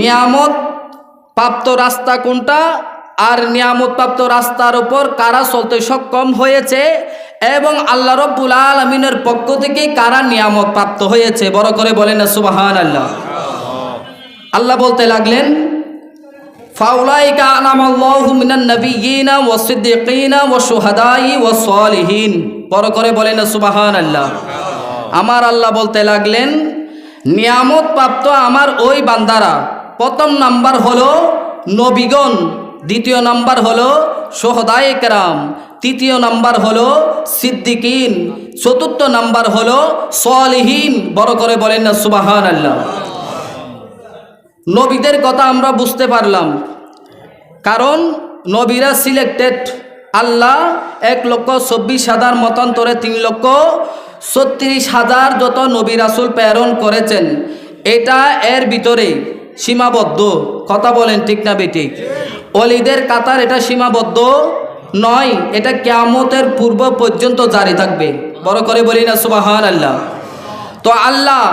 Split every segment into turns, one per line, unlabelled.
নিয়ামত প্রাপ্ত রাস্তা কোনটা? আর নিয়ামত প্রাপ্ত রাস্তার উপর কারা চলতে সক্ষম হয়েছে? এবং আল্লাহ রব্বুল আলমিনের পক্ষ থেকে কারা নিয়ামত প্রাপ্ত হয়েছে? বড় করে বলেন সুবাহান আল্লাহ আল্লাহ বলতে লাগলেন করে বলেন না, সুবহানাল্লাহ। আমার আল্লাহ বলতে লাগলেন, নিয়ামত প্রাপ্ত আমার ওই বান্দারা প্রথম নাম্বার হলো নবীগণ, দ্বিতীয় নাম্বার হলো সোহদায় কেরাম, তৃতীয় নাম্বার হলো সিদ্দিকিন, চতুর্থ নাম্বার হলো সলিহীন। বড় করে বলেন না সুবাহান আল্লাহ নবীদের কথা আমরা বুঝতে পারলাম। কারণ নবীরা সিলেক্টেড আল্লাহ এক লক্ষ চব্বিশ হাজার মতান্তরে তিন লক্ষ ছত্রিশ হাজার যত নবী রাসুল প্রেরণ করেছেন। এটা এর ভিতরে সীমাবদ্ধ। কথা বলেন ঠিক না বেটি অলিদের কাতার এটা সীমাবদ্ধ নয়, এটা কেয়ামতের পূর্ব পর্যন্ত জারি থাকবে। বড় করে বলি না সুবাহান আল্লাহ তো আল্লাহ,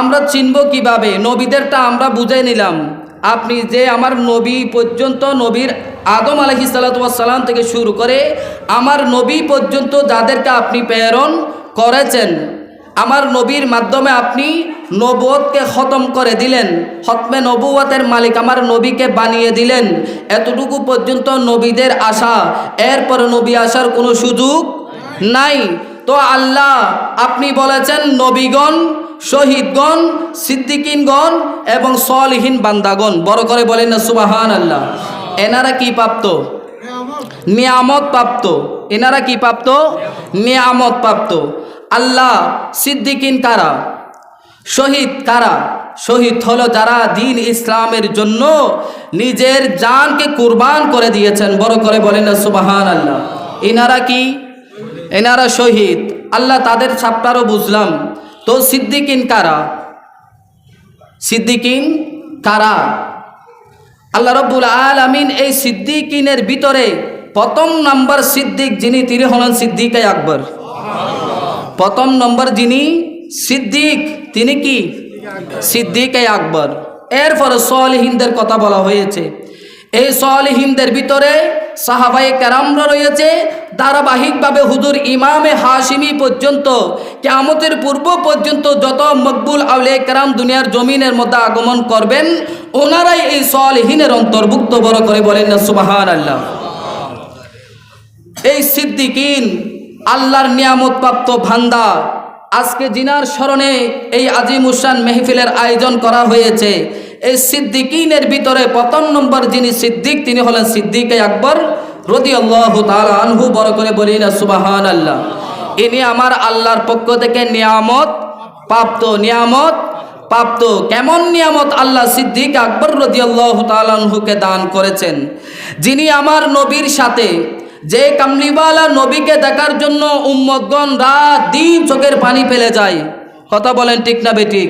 আমরা চিনব কীভাবে? নবীদেরটা আমরা বুঝে নিলাম। আপনি যে আমার নবী পর্যন্ত, নবীর আদম আলহি সাল্লাম থেকে শুরু করে আমার নবী পর্যন্ত যাদেরকে আপনি প্রেরণ করেছেন, আমার নবীর মাধ্যমে আপনি নবুয়তকে খতম করে দিলেন। হতমে নবুয়তের মালিক আমার নবীকে বানিয়ে দিলেন। এতটুকু পর্যন্ত নবীদের আশা। এরপর নবী আসার কোনো সুযোগ নাই। তো আল্লাহ, আপনি বলেছেন, নবীগণ, শহীদগণ, সিদ্দিকিনগণ এবং সলহীন বান্দাগণ। বড় করে বলেন না সুবাহান আল্লাহ এনারা কি প্রাপ্ত? নিয়ামত প্রাপ্ত। এনারা কি প্রাপ্ত? নিয়ামত প্রাপ্ত। আল্লাহ, সিদ্দিকিন কারা? শহীদ কারা? শহীদ হলো যারা দিন ইসলামের জন্য নিজের জানকে কুরবান করে দিয়েছেন। বড় করে বলেন সুবাহান আল্লাহ এনারা কি? এনারা শহীদ। আল্লাহ তাদের ছাপটারও বুঝলাম। তো সিদ্দিকিন কারা? সিদ্দিকিন কারা? আল্লাহ রব্বুল আলমিন এই সিদ্দিকিনের ভিতরে প্রথম নম্বর সিদ্দিক যিনি, তিনি হলেন সিদ্দিকে আকবর। প্রথম নম্বর যিনি সিদ্দিক, তিনি কি? সিদ্দিক এ আকবর। এরপরে সলহিনদের কথা বলা হয়েছে। এই সলহিনদের ভিতরে সাহাবাই কেরামরা রয়েছে। ধারাবাহিকভাবে হুজুর ইমামে হাসিমি পর্যন্ত, কেয়ামতের পূর্ব পর্যন্ত যত মকবুল আউলে কেরাম দুনিয়ার জমিনের মধ্যে আগমন করবেন, ওনারাই এই সলহীনের অন্তর্ভুক্ত বড় করে বলেন না সুবাহান আল্লাহ এই সিদ্দিকিন আল্লাহর নিয়ামত প্রাপ্ত ভান্দা আজকে জিনার স্মরণে এই আজিম উসান মেহফিলের আয়োজন করা হয়েছে। এই সিদ্দিকিনের ভিতরে প্রথম নম্বর যিনি সিদ্দিক, তিনি হলেন সিদ্দিক আকবর রদি আল্লাহ আনহু। বড় করে বলি না সুবাহান আল্লাহ ইনি আমার আল্লাহর পক্ষ থেকে নিয়ামত প্রাপ্ত নিয়ামত প্রাপ্ত। কেমন নিয়ামত আল্লাহ সিদ্দিক আকবর রদি আল্লাহ তালানহুকে দান করেছেন। যিনি আমার নবীর সাথে যে কামলিওয়ালা নবীকে দেখার জন্য উম্মতগণ রাত দিন চোখের পানি ফেলে যায়। কথা বলেন ঠিক না বেঠিক?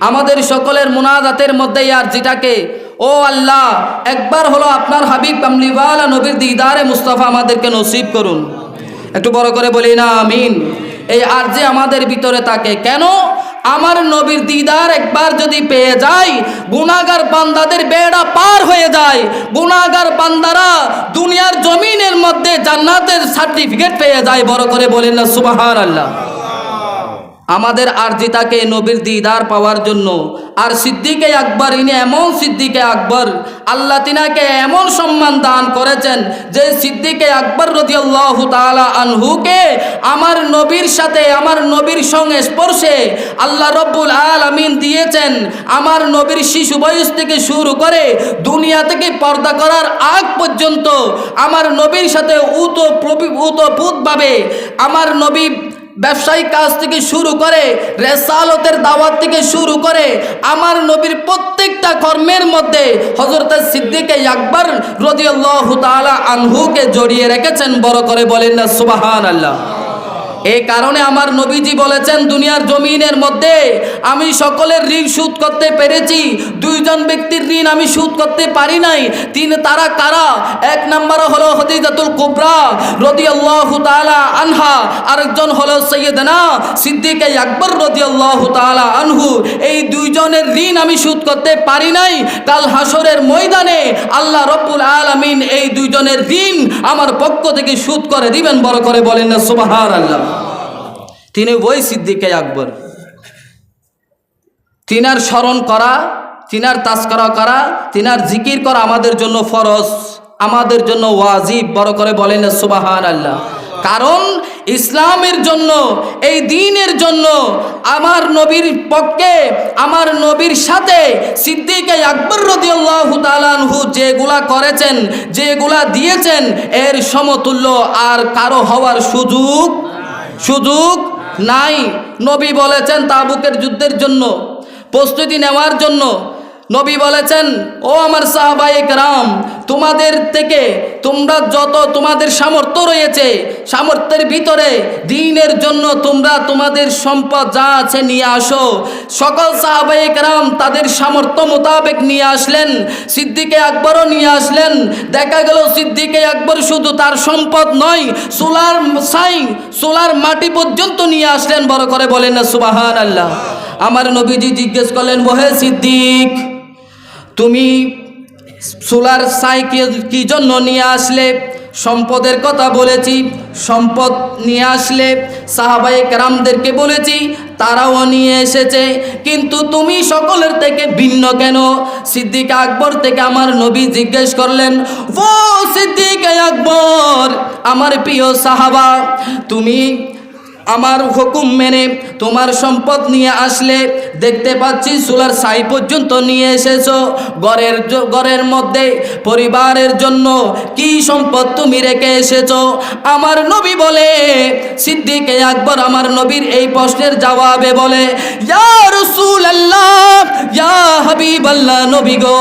আমাদের সকলের মুনাজাতের মধ্যে আর যেটাকে ও আল্লাহ, একবার হলো আপনার হাবিব কামলিওয়ালা নবীর দিদারে মুস্তাফা আমাদেরকে নসিব করুন। একটু বড় করে বলি না, আমিন। এই আর যে আমাদের ভিতরে থাকে। কেন? আমার নবীর দিদার একবার যদি পেয়ে যাই গুণাগার বান্দাদের বেড়া পার হয়ে যায়। গুণাগার বান্দারা দুনিয়ার জমিনের মধ্যে জান্নাতের সার্টিফিকেট পেয়ে যায়। বড় করে বলেন না সুবাহান আল্লাহ আমাদের আরজিতাকে নবীর দিদার পাওয়ার জন্য। আর সিদ্দিকে আকবর, ইনি এমন সিদ্দিকে আকবর, আল্লাহ তিনাকে এমন সম্মান দান করেছেন যে সিদ্দিকে আকবর রদিয়াল্লাহ তালা আনহুকে আমার নবীর সাথে, আমার নবীর সঙ্গে স্পর্শে আল্লাহ রব্বুল আল আমিন দিয়েছেন। আমার নবীর শিশু বয়স থেকে শুরু করে দুনিয়া থেকে পর্দা করার আগ পর্যন্ত আমার নবীর সাথে উত উতপুতভাবে আমার নবী ব্যবসায়িক কাজ থেকে শুরু করে, রেসালতের দাওয়াত থেকে শুরু করে, আমার নবীর প্রত্যেকটা কর্মের মধ্যে হজরত সিদ্দিকে একবার রদিয়াল্লাহ তালা আনহুকে জড়িয়ে রেখেছেন। বড় করে বলেন না সুবাহান আল্লাহ এই কারণে আমার নবীজি বলেছেন, দুনিয়ার জমিনের মধ্যে আমি সকলের ঋণ শোধ করতে পেরেছি, দুইজন ব্যক্তির ঋণ আমি শোধ করতে পারি নাই, তিন তারা কারা? এক নম্বর হলো হদিজাতুল কুবরা, রদিয়াল্লাহু তাআলা আনহা, আরেকজন হলো সৈয়দনা সিদ্দিক আকবর রদিয়াল্লাহু তাআলা আনহু। এই দুইজনের ঋণ আমি শোধ করতে পারি নাই, কাল হাসরের ময়দানে আল্লাহ রব্বুল আলামিন এই দুইজনের ঋণ আমার পক্ষ থেকে শোধ করে দিবেন, বড় করে বলেন না আল্লাহ তিনি ওই সিদ্দিকে আকবর। তিনার স্মরণ করা, তিনার তাস্করা করা, তিনার জিকির করা আমাদের জন্য ফরজ, আমাদের জন্য ওয়াজিব, বড় করে বলেন সুবাহান আল্লাহ কারণ ইসলামের জন্য, এই দিনের জন্য আমার নবীর পক্ষে, আমার নবীর সাথে সিদ্দিকে আকবর রদিয়াল্লাহু তাআলাহু যেগুলা করেছেন, যেগুলা দিয়েছেন, এর সমতুল্য আর কারও হওয়ার সুযোগ সুযোগ নাই। নবী বলেছেন তাবুকের যুদ্ধের জন্য প্রস্তুতি নেওয়ার জন্য। নবী বলেছেন, ও আমার সাহাবাই রাম তোমাদের থেকে তোমরা যত তোমাদের সামর্থ্য রয়েছে, সামর্থ্যের ভিতরে দিনের জন্য তোমরা তোমাদের সম্পদ যা আছে নিয়ে আসো। সকল সাহাবাই রাম তাদের সামর্থ্য মোতাবেক নিয়ে আসলেন, সিদ্দিকে আকবরও নিয়ে আসলেন। দেখা গেল সিদ্দিকে আকবর শুধু তার সম্পদ নয়, সোলার সাই সোলার মাটি পর্যন্ত নিয়ে আসলেন। বড় করে বলেন না সুবাহান আল্লাহ আমার নবীজি জিজ্ঞেস করলেন বহে সিদ্দিক তুমি সোলার সাইকেল কি জন্য নিয়ে আসলে? সম্পদের কথা বলেছি, সম্পদ নিয়ে আসলে সাহাবাই কেরামদেরকে বলেছি, তারাও নিয়ে এসেছে। কিন্তু তুমি সকলের থেকে ভিন্ন কেন? সিদ্দিক আকবর থেকে আমার নবী জিজ্ঞেস করলেন, ও সিদ্দিক আকবর, আমার প্রিয় সাহাবা, তুমি আমার হুকুম মেনে তোমার সম্পদ নিয়ে আসলে, দেখতে পাচ্ছি সোলার সাই পর্যন্ত নিয়ে এসেছ। ঘরের ঘরের মধ্যে পরিবারের জন্য কি সম্পদ তুমি রেখে এসেছ? আমার নবী বলে, সিদ্দিকে আকবর আমার নবীর এই প্রশ্নের জবাবে বলে হাবিবাল্লাহ নবী গো,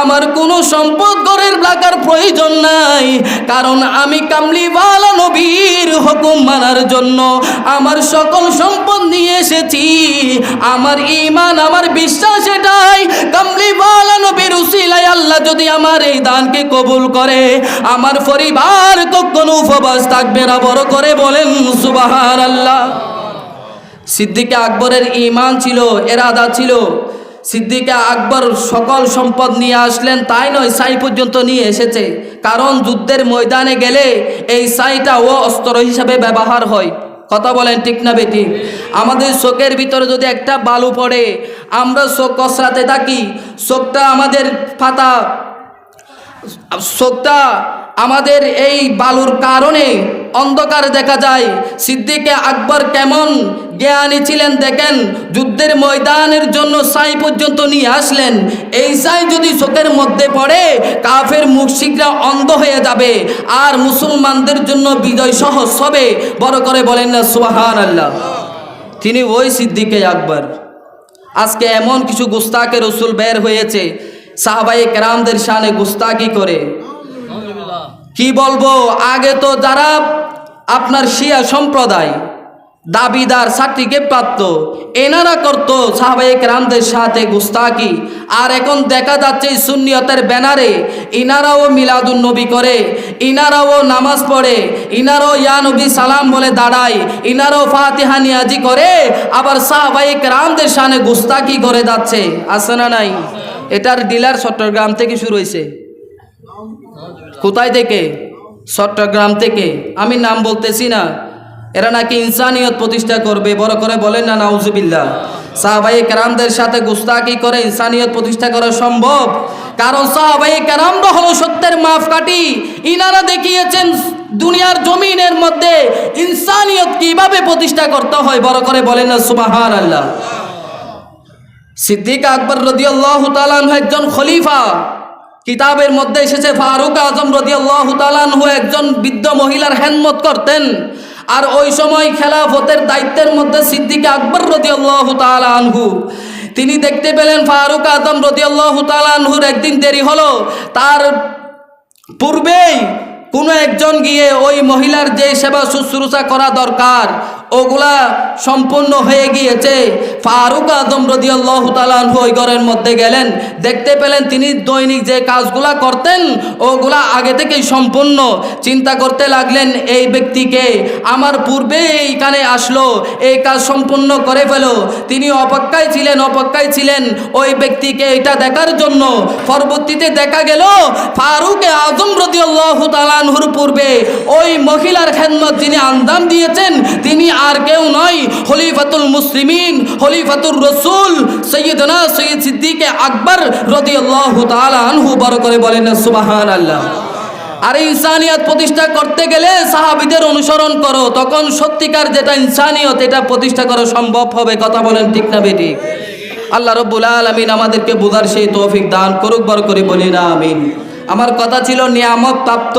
আমার কোনো সম্পদ ঘরের রাখার প্রয়োজন নাই। কারণ আমি কামলিওয়ালা নবীর হুকুম মানার জন্য আমার সকল সম্পদ নিয়ে এসেছি। আমার ইমান আমার বিশ্বাস এটাই। কামলিওয়ালা নবীর উসিলায় আল্লাহ যদি আমার এই দানকে কবুল করে, আমার পরিবার কখনো উপবাস থাকবে না, বড় করে বলেন সুবাহার আল্লাহ সিদ্দিকে আকবরের ইমান ছিল, এরাদা ছিল। সিদ্দিকে আকবর সকল সম্পদ নিয়ে আসলেন, তাই নয়, সাই পর্যন্ত নিয়ে এসেছে। কারণ যুদ্ধের ময়দানে গেলে এই সাইটা ও অস্ত্র হিসাবে ব্যবহার হয়। কথা বলেন ঠিক না বেটি আমাদের চোখের ভিতরে যদি একটা বালু পড়ে, আমরা চোখ কসরাতে থাকি চোখটা আমাদের পাতা চোখটা আমাদের এই বালুর কারণে অন্ধকার দেখা যায়। সিদ্দিকে আকবর কেমন জ্ঞানী ছিলেন দেখেন, যুদ্ধের ময়দানের জন্য সাই পর্যন্ত নিয়ে আসলেন। এই সাই যদি চোখের মধ্যে পড়ে, কাফের মুশিকরা অন্ধ হয়ে যাবে আর মুসলমানদের জন্য বিজয় সহজ হবে। বড় করে বলেন না সুহান আল্লাহ তিনি ওই সিদ্দিকে আকবর। আজকে এমন কিছু গুস্তাকে রসুল বের হয়েছে সাহাবাই কেরামদের সানে গুস্তাকি করে। কি বলব? আগে তো যারা আপনার শিয়া সম্প্রদায়, দাবিদার সার্টিফিকেট প্রাপ্ত এনারা করতো সাহাবাই কেরামদের সাথে গুস্তাকি আর এখন দেখা যাচ্ছে সুন্নিয়তের ব্যানারে ইনারাও মিলাদুন নবী করে, ইনারাও নামাজ পড়ে, ইনারাও ইয়া নবী সালাম বলে দাঁড়ায়, ইনারাও ফাতিহা নিয়াজি করে, আবার সাহাবাই কেরামদের সামনে গুস্তাকি করে যাচ্ছে। আছে না নাই? এটার ডিলার চট্টগ্রাম থেকে শুরু হয়েছে কোথায় থেকে? চট্টগ্রাম থেকে। আমি নাম বলতেছি না। এরা নাকি ইনসানিয়ত প্রতিষ্ঠা করবে, বড় করে বলেন না, নাউজুবিল্লাহ। সাহাবাই কেরামদের সাথে গুস্তাকি করে ইনসানিয়ত প্রতিষ্ঠা করা সম্ভব? কারণ সাহাবাই কেরামরা হলো সত্যের মাফ কাটি ইনারা দেখিয়েছেন দুনিয়ার জমিনের মধ্যে ইনসানিয়ত কীভাবে প্রতিষ্ঠা করতে হয়, বড় করে বলেন না সুবাহান আল্লাহ সিদ্দিক আকবর রদিয়াল্লাহু তাআলা একজন খলিফা। কিতাবের মধ্যে এসেছে, ফারুক আজম রদিয়াল্লাহু তাআলাহু একজন বৃদ্ধ মহিলার হেনমত করতেন। আর ওই সময় খেলাফতের দায়িত্বের মধ্যে সিদ্দিক আকবর রদিয়াল্লাহু তাআলা আনহু। তিনি দেখতে পেলেন, ফারুক আজম রদিয়াল্লাহু তাআলা আনহুর একদিন দেরি হলো। তার পূর্বেই কোনো একজন গিয়ে ওই মহিলার যে সেবা শুশ্রূষা করা দরকার, ওগুলা সম্পূর্ণ হয়ে গিয়েছে। ফারুক আদম রদিয়াল্লাহ তালানহু ওই ঘরের মধ্যে গেলেন। দেখতে পেলেন তিনি দৈনিক যে কাজগুলা করতেন, ওগুলা আগে থেকেই সম্পূর্ণ। চিন্তা করতে লাগলেন, এই ব্যক্তিকে আমার পূর্বে এইখানে আসলো, এই কাজ সম্পূর্ণ করে ফেলো। তিনি অপেক্ষায় ছিলেন অপেক্ষায় ছিলেন, ওই ব্যক্তিকে এটা দেখার জন্য পরবর্তীতে দেখা গেল, ফারুক আজম রদিয়াল্লাহ তালানহুর পূর্বে ওই মহিলার খেদমত যিনি আন্দাম দিয়েছেন, তিনি আর কেউ নয় হলিফাতুল মুসলিমিন হলিফাতুর রসুল সৈয়দনা সৈয়দ সিদ্দিকে আকবর রদিয়াল্লাহ তাআলা আনহু বড় করে বলেন সুবাহান আল্লাহ আর ইনসানিয়ত প্রতিষ্ঠা করতে গেলে সাহাবিদের অনুসরণ করো, তখন সত্যিকার যেটা ইনসানিয়ত এটা প্রতিষ্ঠা করা সম্ভব হবে, কথা বলেন ঠিক না বেটি? আল্লাহ রব্বুল আলমিন আমাদেরকে বোঝার সেই তৌফিক দান করুক বড় করে বলি না আমিন। আমার কথা ছিল নিয়ামত প্রাপ্ত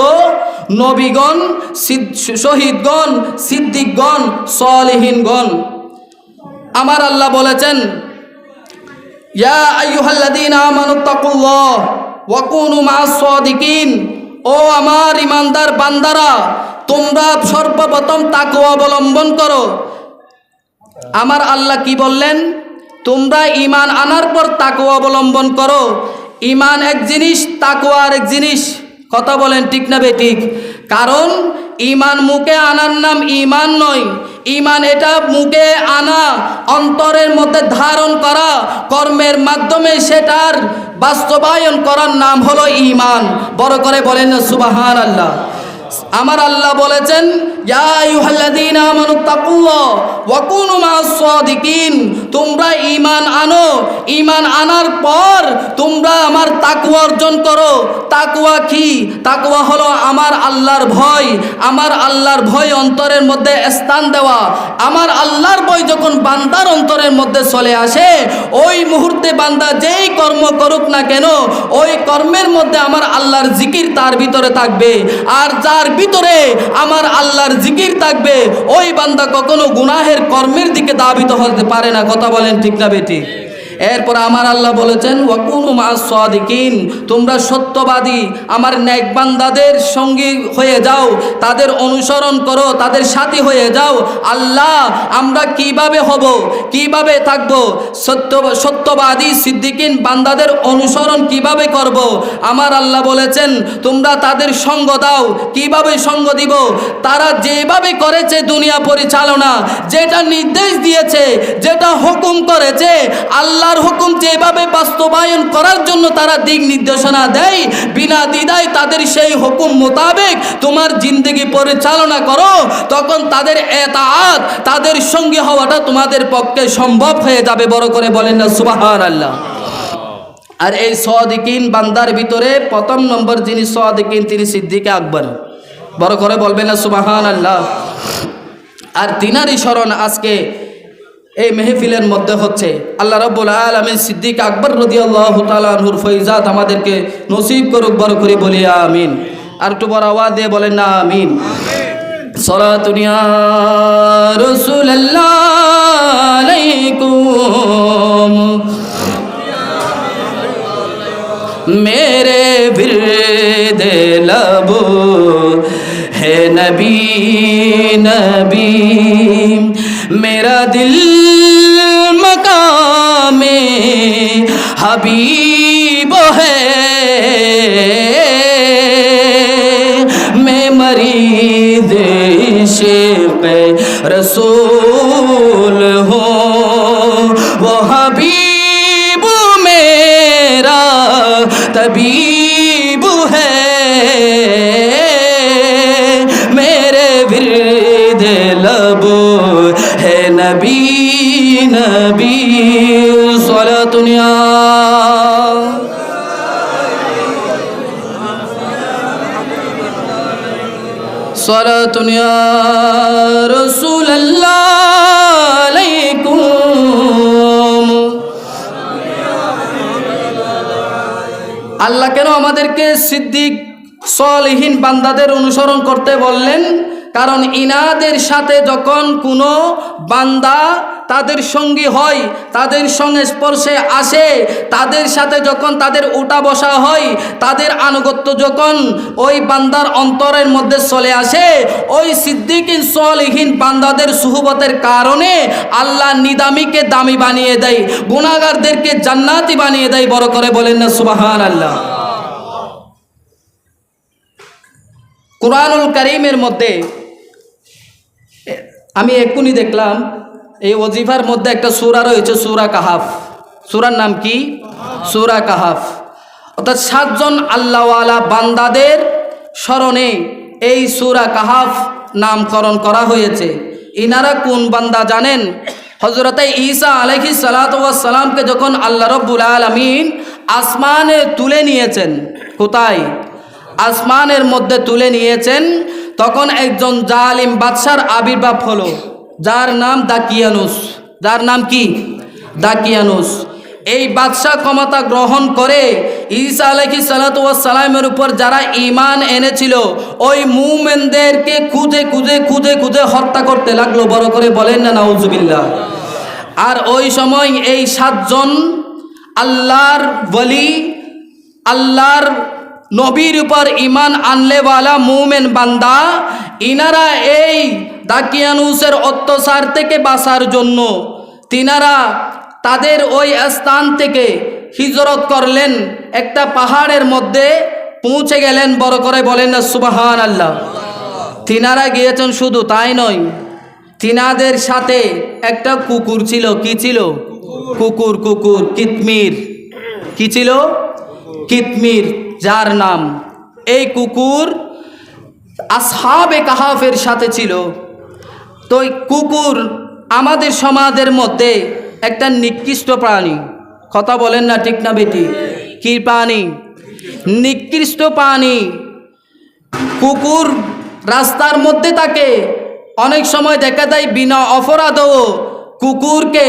নবীগণ শহীদগণ, সিদ্দিকগণ, সলিহীনগণ। আমার আল্লাহ বলেছেন ও আমার ইমানদার বান্দারা, তোমরা সর্বপ্রথম অবলম্বন করো। আমার আল্লাহ কি বললেন? তোমরা ইমান আনার পর তাকওয়া অবলম্বন করো। ইমান এক জিনিস, তাকওয়া আর এক জিনিস। কথা বলেন ঠিক না বেঠিক কারণ ইমান মুখে আনার নাম ইমান নয়। ইমান এটা মুখে আনা, অন্তরের মধ্যে ধারণ করা, কর্মের মাধ্যমে সেটার বাস্তবায়ন করার নাম হলো ইমান বড় করে বলেন সুবাহান আল্লাহ আমার আল্লাহ বলেছেন তোমরা ইমান আনো ইমান আনার পর তোমরা আমার তাকওয়া অর্জন করো। তাকুয়া কি? তাকুয়া হলো আমার আল্লাহর ভয়, আমার আল্লাহর ভয় অন্তরের মধ্যে স্থান দেওয়া। আমার আল্লাহর ভয় যখন বান্দার অন্তরের মধ্যে চলে আসে, ওই মুহূর্তে বান্দা যেই কর্ম করুক না কেন, ওই কর্মের মধ্যে আমার আল্লাহর জিকির তার ভিতরে থাকবে। আর যার ভিতরে আমার আল্লাহর জিকির থাকবে। ওই বান্দা কখনো গুনাহের কর্মের দিকে দাবিত হতে পারে না। কথা বলেন ঠিক না বেটি? এরপর আমার আল্লাহ বলেছেন, ওয়াকুনু মা'আস সাদিকিন তোমরা সত্যবাদী, আমার ন্যাক বান্দাদের সঙ্গী হয়ে যাও, তাদের অনুসরণ করো, তাদের সাথী হয়ে যাও। আল্লাহ, আমরা কীভাবে হব, কীভাবে থাকব? সত্য, সত্যবাদী সিদ্দিকিন বান্দাদের অনুসরণ কীভাবে করব? আমার আল্লাহ বলেছেন, তোমরা তাদের সঙ্গ দাও। কীভাবে সঙ্গ দিব? তারা যেভাবে করেছে দুনিয়া পরিচালনা, যেটা নির্দেশ দিয়েছে, যেটা হুকুম করেছে আল্লাহর হুকুম যেভাবে বাস্তবায়ন করার জন্য তারা দিক নির্দেশনা দেয় বিনা দ্বিধায় তাদের সেই হুকুম মোতাবেক তোমার জিন্দগি পরিচালনা করো তখন তাদের এতাআত তাদের সঙ্গে হওয়াটা তোমাদের পক্ষে সম্ভব হয়ে যাবে। বড় করে বলেন না সুবাহান আল্লাহ আর এই সদিকিন বান্দার ভিতরে প্রথম নম্বর যিনি সদিকিন তিনি সিদ্দিকে আকবর। বড় করে বলবেন না সুবাহান আল্লাহ আর তিনারই স্মরণ আজকে এই মেহফিলের মধ্যে হচ্ছে আল্লাহ রব্বুল আলমিন সিদ্দিক আকবর রদি আল্লাহ তালুর ফৈজাদ আমাদেরকে নসিব করুক, বড় করে বলি, আমিন। আর একটু বড় আওয়াজ দিয়ে বলেন না আমিন সরাতুনিয়া মেরে বিবু দে হে নবী নবী। মেরা দিল हबीब है। मैं मरीज़ इश्क रसूल हो। वो हबीब मेरा तबीब है। मेरे विरद लबो है नबी नबी। صلاة يا رسول الله عليكم আল্লাহ কেন আমাদেরকে সিদ্দিক সলহীন বান্দাদের অনুসরণ করতে বললেন কারণ ইনাদের সাথে যখন কোনো বান্দা তাদের সঙ্গী হয়, তাদের সঙ্গে স্পর্শে আসে, তাদের সাথে যখন তাদের উঠা বসা হয়, তাদের আনুগত্য যখন ওই বান্দার অন্তরের মধ্যে চলে আসে, ওই সিদ্দিকিন সলিহীন বান্দাদের সুহবতের কারণে আল্লাহ নিদামিকে দামি বানিয়ে দেয় গুণাগারদেরকে জান্নাতি বানিয়ে দেয়, বড় করে বলেন না সুবাহান আল্লাহ কোরআনুল করিমের মধ্যে, আমি এক্ষুনি দেখলাম এই ওজিফার মধ্যে একটা সুরা রয়েছে, সুরা কাহাফ। সুরার নাম কি? সুরা কাহাফ। অর্থাৎ সাতজন আল্লাহওয়ালা বান্দাদের স্মরণে এই সুরা কাহাফ নামকরণ করা হয়েছে। ইনারা কোন বান্দা জানেন? হজরতে ঈসা আলহি সালাতামকে যখন আল্লাহ রব্বুল আলমিন আসমানে তুলে নিয়েছেন, কোথায়? আসমানের মধ্যে তুলে নিয়েছেন, তখন একজন জালিম বাদশার আবির্ভাব হলো। যার নাম দাকিয়ানুস। যার নাম কি? দাকিয়ানুস। এই বাদশাহ ক্ষমতা গ্রহণ করে ঈসা আলহি সালাতামের উপর যারা ইমান এনেছিল, ওই মুমেনদেরকে খুঁজে খুঁজে খুঁজে খুঁজে হত্যা করতে লাগল। বড় করে বলেন না, নাউজুবিল্লাহ। আর ওই সময় এই সাতজন আল্লাহর বলি আল্লাহর নবীর উপর ইমান আনলেওয়ালা মুমেন বান্দা, ইনারা এই দাকিয়ানুসের অত্যাচার থেকে বাঁচার জন্য তিনারা তাদের ওই স্থান থেকে হিজরত করলেন। একটা পাহাড়ের মধ্যে পৌঁছে গেলেন, বড় করে বলেন না সুবাহান আল্লাহ তিনারা গিয়েছেন শুধু তাই নয়, তিনাদের সাথে একটা কুকুর ছিল, কি ছিল? কুকুর কুকুর, কিতমির। কি ছিল? কিতমির, যার নাম। এই কুকুর আসহাবে কাহাফের সাথে ছিল। তো কুকুর আমাদের সমাজের মধ্যে একটা নিকৃষ্ট প্রাণী। কথা বলেন না ঠিক না বেটি? কি প্রাণী? নিকৃষ্ট প্রাণী। কুকুর রাস্তার মধ্যে থাকে। অনেক সময় দেখা যায় বিনা অপরাধও কুকুরকে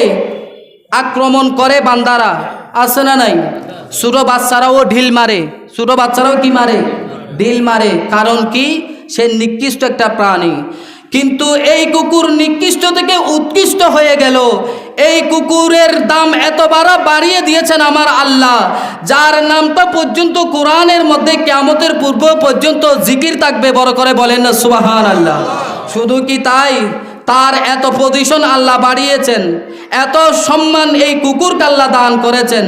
আক্রমণ করে বান্দারা। আছে না নাই? ছোটো বাচ্চারাও ঢিল মারে। ছোটো বাচ্চারাও কি মারে? ঢিল মারে। কারণ কি? সে নিকৃষ্ট একটা প্রাণী। কিন্তু এই কুকুর নিকৃষ্ট থেকে উৎকৃষ্ট হয়ে গেল। এই কুকুরের দাম এত বাড়া বাড়িয়ে দিয়েছেন আমার আল্লাহ। যার নামটা পর্যন্ত কোরআনের মধ্যে কেমতের পূর্ব পর্যন্ত জিকির থাকবে, বড় করে বলেন না সুবাহান আল্লাহ শুধু কি তাই? তার এত পজিশন আল্লাহ বাড়িয়েছেন, এত সম্মান এই কুকুরকে আল্লাহ দান করেছেন।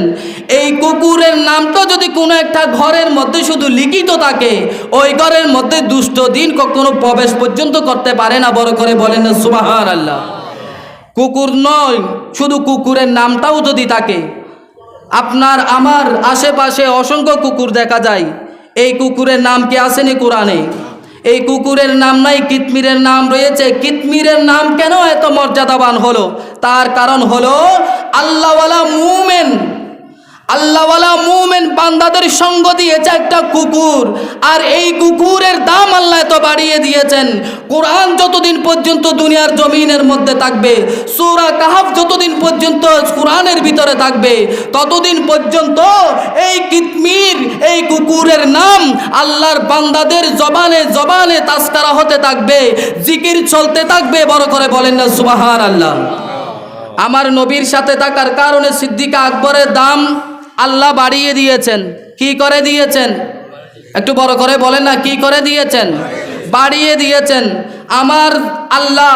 এই কুকুরের নামটা যদি কোনো একটা ঘরের মধ্যে শুধু লিখিত থাকে, ওই ঘরের মধ্যে দুষ্ট দিন কখনো প্রবেশ পর্যন্ত করতে পারে না, বড় করে বলেন না সুবাহান আল্লাহ কুকুর নয়, শুধু কুকুরের নামটাও যদি থাকে, আপনার, আমার আশেপাশে অসংখ্য কুকুর দেখা যায়। এই কুকুরের নাম কি আসেনি কোরআনে? এই কুকুরের নাম নাই, কিতমিরের নাম রয়েছে। কিতমিরের নাম কেন এত মর্যাদাবান হলো? তার কারণ হলো, আল্লাহওয়ালা মুমেন আল্লাহওয়ালা মুমেন বান্দাদের সঙ্গ দিয়েছে একটা কুকুর। আর এই কুকুরের দাম আল্লাহ এত বাড়িয়ে দিয়েছেন। কোরআন যতদিন পর্যন্ত দুনিয়ার জমিনের মধ্যে থাকবে, সুরা কাহাফ যতদিন পর্যন্ত কোরআনের ভিতরে থাকবে, ততদিন পর্যন্ত এই কিতমির, এই কুকুরের নাম আল্লাহর বান্দাদের জবানে জবানে তাস্কারা হতে থাকবে, জিকির চলতে থাকবে, বড় করে বলেন না সুবাহার আল্লাহ আমার নবীর সাথে থাকার কারণে সিদ্দিকা আকবরের দাম আল্লাহ বাড়িয়ে দিয়েছেন। কি করে দিয়েছেন? একটু বড় করে বলেন না, কি করে দিয়েছেন? বাড়িয়ে দিয়েছেন। আমার আল্লাহ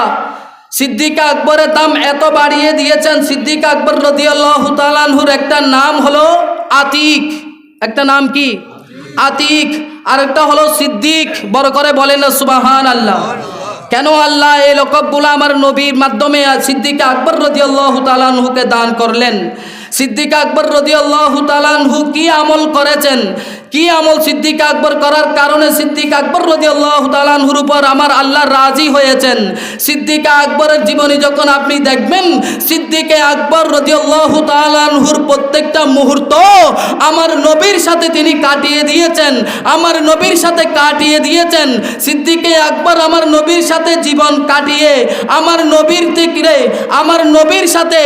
সিদ্দিকা আকবরের দাম এত বাড়িয়ে দিয়েছেন। সিদ্দিকা আকবর রদিয়াল্লাহ তালানহুর একটা নাম হলো আতিক। একটা নাম কি? আতিক। আর একটা হলো সিদ্দিক। বড় করে বলেন না সুবাহান আল্লাহ কেন আল্লাহ এই লোকগুলো আমার নবীর মাধ্যমে সিদ্দিকা আকবর রদিয়াল্লাহ তালানহুকে দান করলেন? সিদ্দিক আকবর রদিয়াল্লাহ তালানহু কি আমল করেছেন? কি আমল সিদ্দিক আকবর করার কারণে সিদ্দিক আকবর রদিয়াল্লাহ তালানহুর উপর আমার আল্লাহ রাজি হয়েছেন? সিদ্দিকা আকবরের জীবনী যখন আপনি দেখবেন, সিদ্দিকে আকবর রদিয়াল্লাহ তালানহুর প্রত্যেকটা মুহূর্ত আমার নবীর সাথে তিনি কাটিয়ে দিয়েছেন, আমার নবীর সাথে কাটিয়ে দিয়েছেন। সিদ্দিকে আকবর আমার নবীর সাথে জীবন কাটিয়ে, আমার নবীর থেকে আমার নবীর সাথে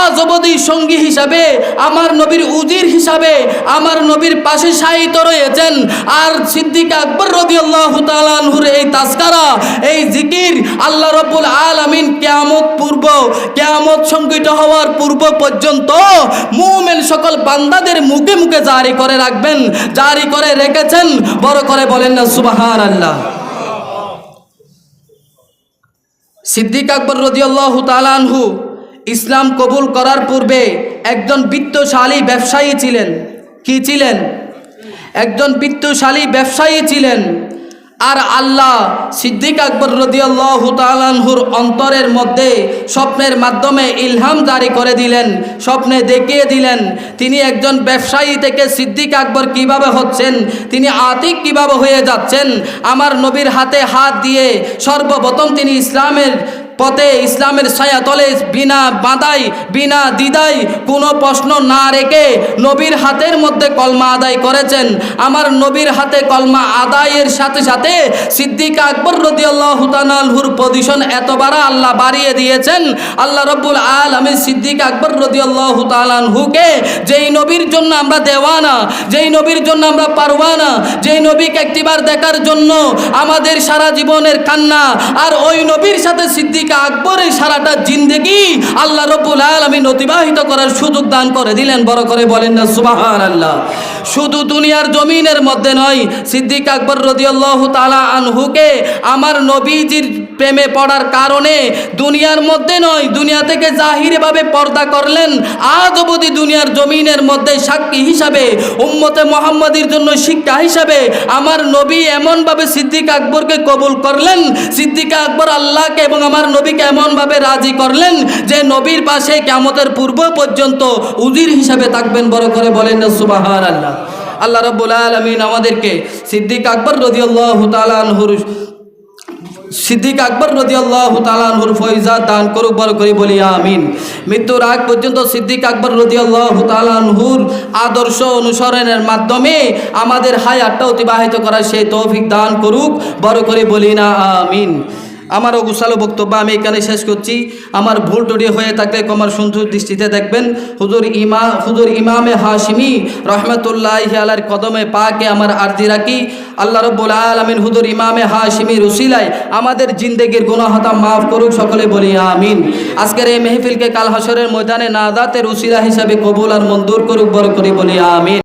আজ অবধি সঙ্গী হিসাবে, আমার নবীর উজির হিসাবে, আমার নবীর পাশে সাই সম্মানিত রয়েছেন আর সিদ্দিক আকবর রদিয়াল্লাহু তাআলাহুর এই তাসকারা এই জিকির আল্লাহ রব্বুল আলামিন কিয়ামত পূর্ব, কিয়ামত সংগঠিত হওয়ার পূর্ব পর্যন্ত মুমিন সকল বান্দাদের মুখে মুখে জারি করে রাখবেন, জারি করে রেখেছেন। বড় করে বলেন না সুবাহার আল্লাহ সিদ্দিক আকবর রদিয়াল্লাহু তালানহু ইসলাম কবুল করার পূর্বে একজন বিত্তশালী ব্যবসায়ী ছিলেন। কি ছিলেন? একজন বিত্তশালী ব্যবসায়ী ছিলেন। আর আল্লাহ সিদ্দিক আকবর রদিয়াল্লাহু তালানহুর অন্তরের মধ্যে স্বপ্নের মাধ্যমে ইলহাম জারি করে দিলেন, স্বপ্নে দেখিয়ে দিলেন, তিনি একজন ব্যবসায়ী থেকে সিদ্দিক আকবর কীভাবে হচ্ছেন, তিনি আতিক কীভাবে হয়ে যাচ্ছেন, আমার নবীর হাতে হাত দিয়ে সর্বপ্রথম তিনি ইসলামের পথে ইসলামের ছায়াতলে বিনা বাঁধাই, বিনা দিদাই কোনো প্রশ্ন না রেখে নবীর হাতের মধ্যে কলমা আদায় করেছেন। আমার নবীর হাতে কলমা আদায়ের সাথে সাথে সিদ্দিক আকবর রদিয়াল্লাহ হুর পজিশন এতবার আল্লাহ বাড়িয়ে দিয়েছেন। আল্লাহ রব্বুল আল আমি সিদ্দিক আকবর রদিয়াল্লাহ তালানহুকে যেই নবীর জন্য আমরা দেওয়ানা, যেই নবীর জন্য আমরা পারওয়ানা, যেই নবীকে একটিবার দেখার জন্য আমাদের সারা জীবনের কান্না, আর ওই নবীর সাথে সিদ্দিক আকবরের সারাটা জিন্দেগি আল্লাহ রব্বুল আলমিন অতিবাহিত করার সুযোগ দান করে দিলেন। বড় করে বলেন না সুবাহান আল্লাহ শুধু দুনিয়ার জমিনের মধ্যে নয়, সিদ্দিক আকবর রদিয়াল্লাহ তালা আনহুকে আমার নবীজির প্রেমে পড়ার কারণে দুনিয়ার মধ্যে নয়, দুনিয়া থেকে জাহিরভাবে পর্দা করলেন। আজ অবধি দুনিয়ার জমিনের মধ্যে সাক্ষী হিসাবে, উম্মতে মোহাম্মদীর জন্য শিক্ষা হিসাবে আমার নবী এমনভাবে সিদ্দিক আকবরকে কবুল করলেন, সিদ্দিক আকবর আল্লাহকে এবং আমার নবীকে এমনভাবে রাজি করলেন যে নবীর পাশে কেমতের পূর্ব পর্যন্ত উজির হিসাবে থাকবেন। বড় করে বলেন না সুবাহার আল্লাহ আল্লাহ রব্বুল আলমিন আমাদেরকে সিদ্দিক আকবর রদিয়াল্লাহ তালানহুর সিদ্দিক আকবর নদী আল্লাহ তালুর ফৈজা দান করুক বড় করি বলি আমিন। মৃত্যুর আগ পর্যন্ত সিদ্দিক আকবর নদী আল্লাহ তালুর আদর্শ অনুসরণের মাধ্যমে আমাদের হায় হায়াতটা অতিবাহিত করা সেই তৌফিক দান করুক বড় করে বলি না আমিন। আমার অগুসালো বক্তব্য আমি এখানে শেষ করছি। আমার ভুল টুটি হয়ে থাকলে কমার সুন্দর দৃষ্টিতে দেখবেন। হুজুর ইমা, হুজুর ইমামে হাশিমি রহমতুল্লাহ আলার কদমে পাকে আমার আর্জি রাখি। আল্লাহ রব্বুল আলমিন হুজুর ইমামে হাশিমি রুসিলায় আমাদের জিন্দেগির গুণাহতা মাফ করুক সকলে বলি আমিন। আজকের এই মেহফিলকে কাল হাসরের ময়দানে নাদাতের রুসিলা হিসাবে কবুল আর মঞ্জুর করুক বড় করি বলি আমিন।